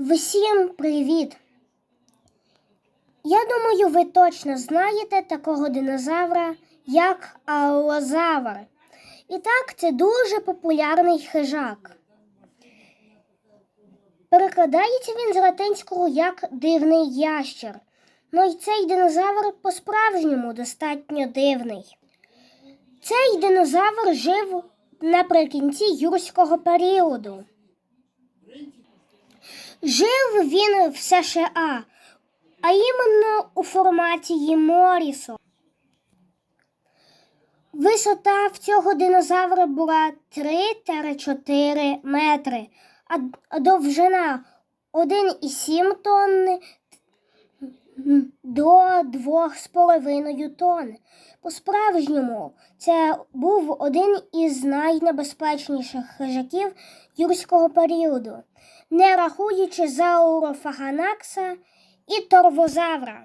Всім привіт! Я думаю, ви точно знаєте такого динозавра, як алозавр. І так, це дуже популярний хижак. Перекладається він з латинського як дивний ящер. Ну і цей динозавр по-справжньому достатньо дивний. Цей динозавр жив наприкінці юрського періоду. Жив він в США, а іменно у формації Морісо. Висота в цього динозавра була 3-4 метри, а довжина 1,7 тонни до 2,5 тонн. По-справжньому це був один із найнебезпечніших хижаків юрського періоду, не рахуючи заурофаганакса і торвозавра.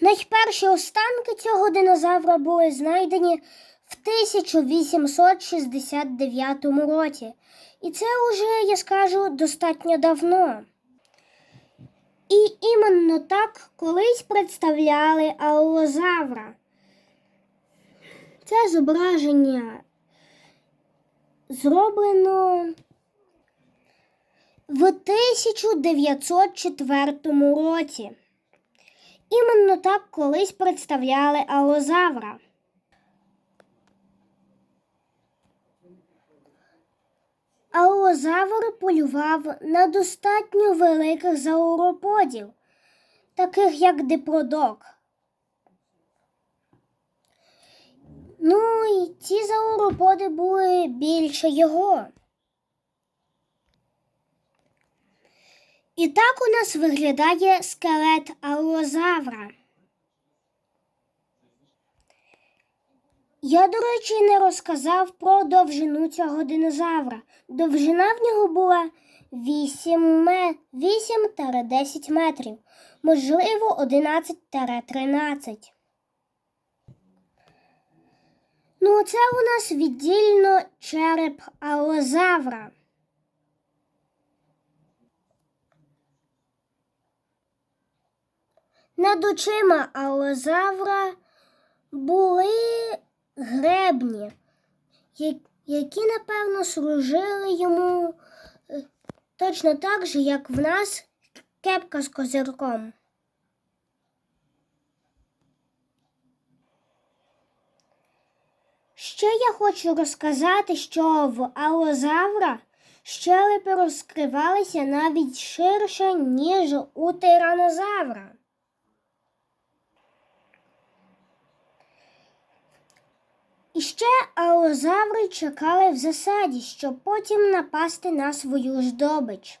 Найперші останки цього динозавра були знайдені в 1869 році, і це уже, я скажу, достатньо давно. І іменно так колись представляли алозавра. Це зображення зроблено в 1904 році. Іменно так колись представляли алозавра. Алозавр полював на достатньо великих зауроподів, таких як дипродок. Ну і ці зауроподи були більше його. І так у нас виглядає скелет алозавра. Я, до речі, не розказав про довжину цього динозавра. Довжина в нього була 8-10 метрів, можливо, 11-13. Ну, це у нас віддільно череп алозавра. Над очима алозавра були гребні, які, напевно, служили йому е, точно так же, як в нас кепка з козирком. Ще я хочу розказати, що в алозавра щелепи розкривалися навіть ширше, ніж у тиранозавра. І ще алозаври чекали в засаді, щоб потім напасти на свою здобич.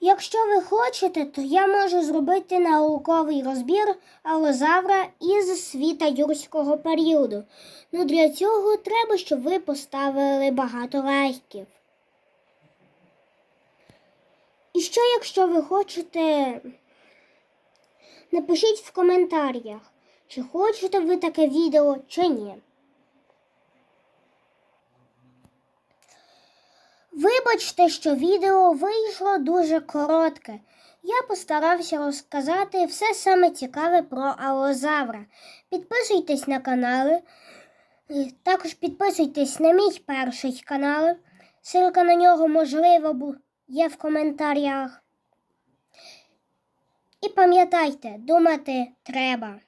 Якщо ви хочете, то я можу зробити науковий розбір алозавра із світа юрського періоду. Ну для цього треба, щоб ви поставили багато лайків. І ще, якщо ви хочете Напишіть в коментарях, чи хочете ви таке відео, чи ні. Вибачте, що відео вийшло дуже коротке. Я постарався розказати все саме цікаве про алозавра. Підписуйтесь на канали, також підписуйтесь на мій перший канал. Ссылка на нього, можливо, є в коментарях. І пам'ятайте, думати треба.